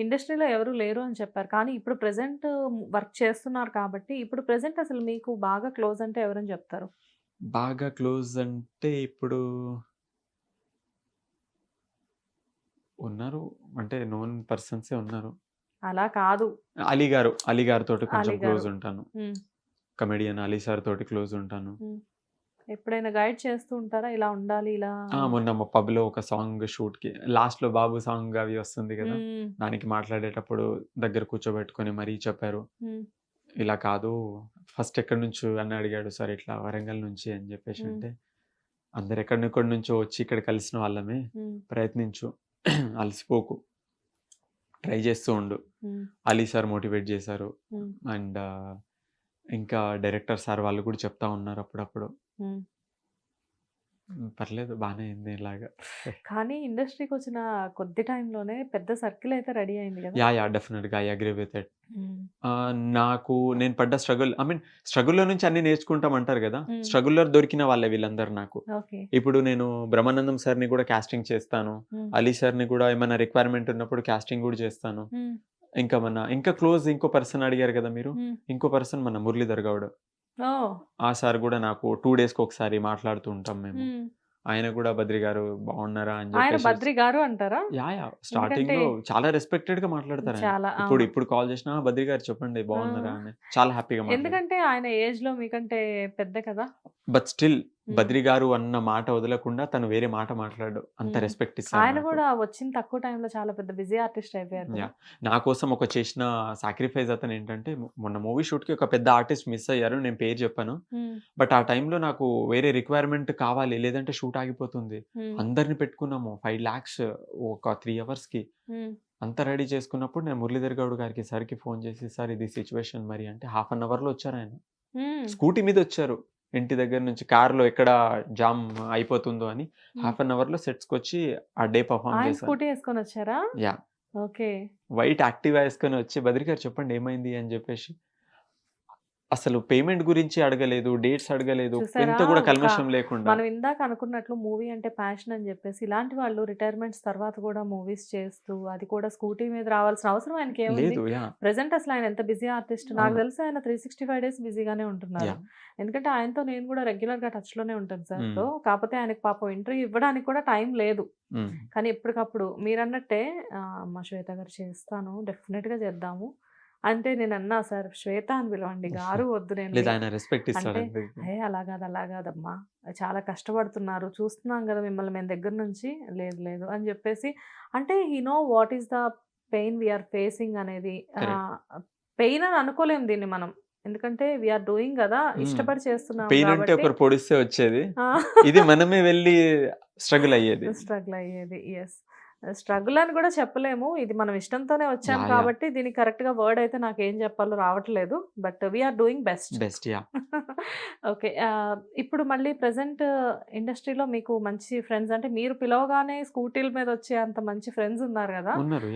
ఇండస్ట్రీలో ఎవరు లేరు అని చెప్పారు. కానీ ఇప్పుడు ప్రెజెంట్ వర్క్ చేస్తున్నారు కాబట్టి, ఇప్పుడు ప్రెజెంట్ అసలు మీకు బాగా క్లోజ్ అంటే ఎవరని చెప్తారు? బాగా క్లోజ్ అంటే ఇప్పుడు ఉన్నారు. అంటే నోన్ పర్సన్సే ఉన్నారు. అలా కాదు. అలీ గారు, అలీ గారితోటి కొంచెం క్లోజ్. ఉంటాను. కమెడియన్ అలీ సార్ తోటి క్లోజ్ ఉంటాను. ఎప్పుడైనా గైడ్ చేస్తూ ఉంటారా? ఇలా ఉండాలి ఇలా! మొన్న మా పబ్‌లో ఒక సాంగ్ షూట్‌కి లాస్ట్‌లో 'బాబు' సాంగ్ అవి వస్తుంది కదా! దానికి మాట్లాడేటప్పుడు దగ్గర కూర్చోబెట్టుకొని మరీ చెప్పారు. ఇలా కాదు ఫస్ట్ ఎక్కడి నుంచి అని అడిగాడు. సార్ ఇట్లా వరంగల్ నుంచి అని చెప్పేసి. అంటే, అందరు ఎక్కడెక్కడి నుంచో వచ్చి ఇక్కడ కలిసిన వాళ్ళమే. ప్రయత్నించు. అలసిపోకు. ట్రై చేస్తూ ఉండు. అలీ సార్ మోటివేట్ చేశారు. అండ్ ఇంకా డైరెక్టర్ సార్ వాళ్ళు కూడా చెప్తా ఉన్నారు అప్పుడప్పుడు. పర్లేదు బానే అయింది ఇలాగా. కానీ ఇండస్ట్రీకొచ్చిన కొద్ది టైంలోనే పెద్ద సర్కిల్ అయితే రెడీ అయింది కదా! యాహ్! యాహ్! డెఫినిట్‌గా ఐ అగ్రీ విత్ ఇట్. నాకు నేను పడ్డ స్ట్రగుల్ ఐ మీన్ స్ట్రగుల్‌లో నుంచి అన్నీ నేర్చుకుంటాం అంటారు కదా! స్ట్రగుల్‌లో దొరికిన వాళ్ళే వీళ్ళందరూ నాకు. ఇప్పుడు నేను బ్రహ్మానందం సార్‌ని కూడా కాస్టింగ్ చేస్తాను. అలీ సార్‌ని కూడా ఏమైనా రిక్వైర్మెంట్ ఉన్నప్పుడు కాస్టింగ్ కూడా చేస్తాను. ఇంకా మన ఇంకా క్లోజ్ ఇంకో పర్సన్ అడిగారు కదా మీరు. ఇంకో పర్సన్ మన మురళీధర్ గౌడ్. ఆ సార్ కూడా నాకు 2 డేస్‌కి ఒకసారి మాట్లాడుతూ ఉంటాం మేము. ఆయన కూడా బద్రి గారు బాగున్నారా అని ఆయన బద్రి గారు అంటారా? యాహ్! యాహ్! ఎందుకంటే స్టార్టింగ్‌లో చాలా రెస్పెక్టెడ్‌గా మాట్లాడతారు ఆయన. చాలా ఇప్పుడు. ఇప్పుడు కాల్ చేసినా బద్రి గారు చెప్పండి! బాగున్నారా అని. చాలా హ్యాపీగా మాట్లాడతారు. ఎందుకంటే ఆయన ఏజ్‌లో మీకంటే పెద్ద కదా! But still. బద్రి గారు అన్న మాట వదలకుండా తను వేరే మాట మాట్లాడడు. అంత. రెస్పెక్ట్ ఇస్తారు ఆయన. కూడా వచ్చిన తక్కువ టైంలో చాలా పెద్ద బిజీ ఆర్టిస్ట్ అయిపోయారు! నా కోసం ఒక చేసిన సాక్రిఫైస్ అతను ఏంటంటే మొన్న మూవీ షూట్‌కి ఒక పెద్ద ఆర్టిస్ట్ మిస్ అయ్యారు. నేను పేరు చెప్పను. బట్ ఆ టైంలో నాకు వేరే రిక్వైర్మెంట్ కావాలి. లేదంటే షూట్ ఆగిపోతుంది. అందరిని పెట్టుకున్నాము. 5,00,000 ఒక 3 అవర్స్‌కి. హ్మ్. అంతా రెడీ చేసుకున్నప్పుడు నేను మురళీధర్ గౌడ్ గారికి సార్‌కి ఫోన్ చేసి సార్ ఇది సిట్యుయేషన్ మరి అంటే హాఫ్ అన్ అవర్‌లో వచ్చారాయన. హ్మ్. స్కూటీ మీద వచ్చారు. ఇంటి దగ్గర నుంచి కార్‌లో ఎక్కడ జామ్ అయిపోతుందో అని. హాఫ్ అన్ అవర్‌లో సెట్స్‌కొచ్చి ఆ డే పెర్ఫార్మ్ ఆయన చేశారు. యాహ్! ఓకే. వైట్ యాక్టివా యేసుకొని వచ్చి బద్రి గారు చెప్పండి ఏమైంది అని చెప్పేసి అసలు పేమెంట్ గురించి అడగలేదు. డేట్స్ అడగలేదు. ఎంత కూడా కల్మషం లేకుండా. మనం ఇందాక అనుకున్నట్లు మూవీ అంటే ప్యాషన్ అని చెప్పేసి ఇలాంటి వాళ్ళు రిటైర్మెంట్స్ తర్వాత కూడా మూవీస్ చేస్తూ అది కూడా స్కూటీ మీద రావాల్సిన అవసరం ఆయనకేముంది? లేదు. యాహ్! ప్రెజెంట్ అసలు ఆయన ఎంత బిజీ ఆర్టిస్ట్. నాకు. తెలిసి ఆయన 365 డేస్ బిజీగానే ఉంటున్నారు. ఎందుకంటే ఆయనతో నేను కూడా రెగ్యులర్‌గా టచ్‌లోనే ఉంటాను సార్‌తో. హ్మ్. కాకపోతే ఆయనకి పాపం ఇంటర్వ్యూ ఇవ్వడానికి కూడా టైం లేదు. కానీ ఎప్పటికప్పుడు మీరన్నట్టే మా శ్వేత గారు చేస్తాను. డెఫినిట్‌గా చేద్దాము. అంటే నేనన్నా సార్ శ్వేత అని పిలవండి. గారు వద్దు నేను ఆయన రెస్పెక్ట్ ఇస్తాడు అంటే అందుకే. "ఏ అలా కాదు, అలా కాదమ్మా. చాలా కష్టపడుతున్నారు. చూస్తున్నాం కదా మిమ్మల్ని మేము దగ్గర నుంచి. లేదు లేదు" అని చెప్పేసి అంటే he know what is the pain we are facing అనేది పెయిన్ అని అనుకోలేము దీన్ని మనం. ఎందుకంటే వి ఆర్ డూయింగ్ కదా! ఇష్టపడి చేస్తున్నాం పెయిన్ అంటే ఒకరు పొడిస్తే వచ్చేది. ఇది మనమే వెళ్ళి స్ట్రగుల్ అయ్యేది. స్ట్రగుల్ అయ్యేది. యెస్. స్ట్రగుల్ అని కూడా చెప్పలేము. ఇది మనం ఇష్టంతోనే వచ్చాం! కాబట్టి దీనికి కరెక్ట్‌గా వర్డ్ అయితే నాకేం చెప్పాలో రావట్లేదు. But we are doing best. Best yeah! Okay. ఇప్పుడు మళ్ళీ ప్రెజెంట్ ఇండస్ట్రీలో మీకు మంచి ఫ్రెండ్స్ అంటే మీరు పిలవగానే స్కూటీల మీద వచ్చే అంత మంచి ఫ్రెండ్స్ ఉన్నారు కదా! ఉన్నారు.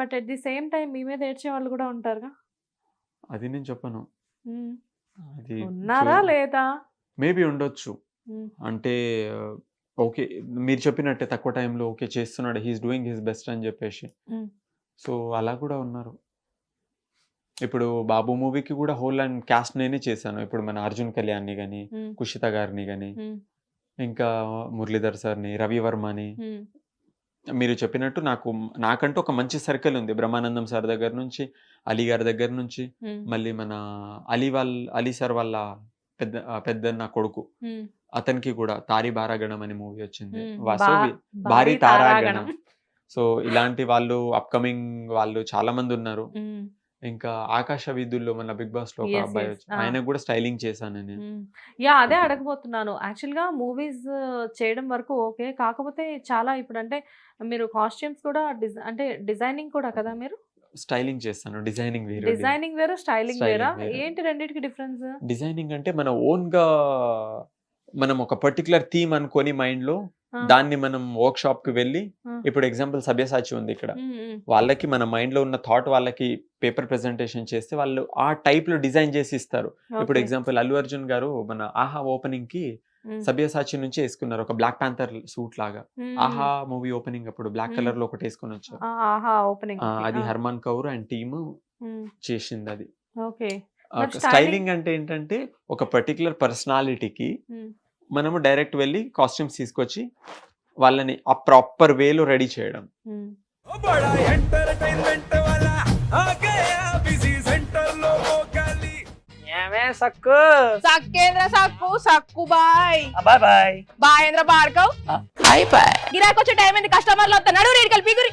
But at the same time మీ మీద ఏడ్చేవాళ్ళు కూడా ఉంటారుగా? అది నేను చెప్పను. అది ఉన్నారా? లేదా? మేబీ ఉండొచ్చు. అంటే ఓకే. మీరు చెప్పినట్టే తక్కువ టైంలో ఓకే చేస్తున్నాడు. He is doing his best అని చెప్పేసి. సో, అలా కూడా ఉన్నారు. ఇప్పుడు 'బాబు' మూవీకి కూడా హోల్ అండ్ కాస్ట్ నేనే చేశాను. ఇప్పుడు మన 'అర్జున్ కళ్యాణ్‌ని' గాని, హ్మ్. 'కుషిత' గారిని గాని, హ్మ్. ఇంకా 'మురళీధర్ సార్‌ని', 'రవి వర్మని' హ్మ్. మీరు చెప్పినట్టు నాకు నాకంటూ ఒక మంచి సర్కిల్ ఉంది. బ్రహ్మానందం సార్ దగ్గర నుంచి, అలీ గారి దగ్గర నుంచి. మళ్ళీ మన అలీ వాల్ అలీ సార్ వాళ్ళ పెద్ద ఆహ్, పెద్దన్న కొడుకు. అతనికి కూడా 'తారీ బారాగణం' అనే మూవీ వచ్చింది. 'భారీ తారాగణం'. సో, ఇలాంటి వాళ్ళు అప్‌కమింగ్ వాళ్ళు చాలా మంది ఉన్నారు. ఇంకా 'ఆకాశ వీధుల్లో' మన 'బిగ్ బాస్‌లో' ఒక యెస్. అబ్బాయి యెస్. వచ్చి ఆ! ఆయనకు కూడా స్టైలింగ్ చేశాను నేను. యాహ్! అదే అడగబోతున్నాను. యాక్చువల్‌గా మూవీస్ చేయడం వరకు ఓకే. కాకపోతే చాలా ఇప్పుడంటే మీరు కాస్ట్యూమ్స్ కూడా అంటే డిజైనింగ్ కూడా కదా మీరు? స్టైలింగ్ చేస్తాను. డిజైనింగ్ వేరు. డిజైనింగ్ వేరు, స్టైలింగ్ వేరా? ఏంటి రెండిటికి డిఫరెన్స్? డిజైనింగ్ అంటే మన ఓన్‌గా మనం ఒక పర్టిక్యులర్ థీమ్ అనుకోని మైండ్‌లో ఆ! దాన్ని మనం వర్క్‌షాప్‌కి వెళ్ళి ఆ! ఇప్పుడు ఎగ్జాంపుల్ 'సబ్యసాచి' ఉంది ఇక్కడ. వాళ్ళకి మన మైండ్‌లో ఉన్న థాట్ వాళ్ళకి పేపర్ ప్రెజెంటేషన్ చేస్తే వాళ్ళు ఆ టైప్‌లో డిజైన్ చేసి ఇస్తారు. ఇప్పుడు. ఎగ్జాంపుల్ 'అల్లు అర్జున్' గారు మన 'ఆహా' ఓపెనింగ్‌కి ఉమ్, సబ్యసాచి నుంచి వేసుకున్నారు ఒక బ్లాక్ ప్యాంథర్ సూట్ లాగా ఆహా మూవీ ఓపెనింగ్ అప్పుడు బ్లాక్. కలర్లో ఒకటి వేసుకొని వచ్చారు ఓపెనింగ్ అది హర్మాన్ కౌర్ అండ్ టీమ్ చేసింది అది స్టైలింగ్ అంటే ఏంటంటే ఒక పర్టికులర్ పర్సనాలిటీకి మనము డైరెక్ట్ వెళ్ళి కాస్ట్యూమ్స్ తీసుకొచ్చి వాళ్ళని ఆ ప్రాపర్ వేలో రెడీ చేయడం. సక్కు? సక్కేంద్ర సక్కు సక్కు బాయ్. బాయ్ బాయ్. బాయ్ బాయేంద్ర బార్కవ్. బాయ్ బాయ్. గిరాకొచ్చే టైం ఏంది? కస్టమర్లు వస్తా నడు రేడికల్ పీగురి.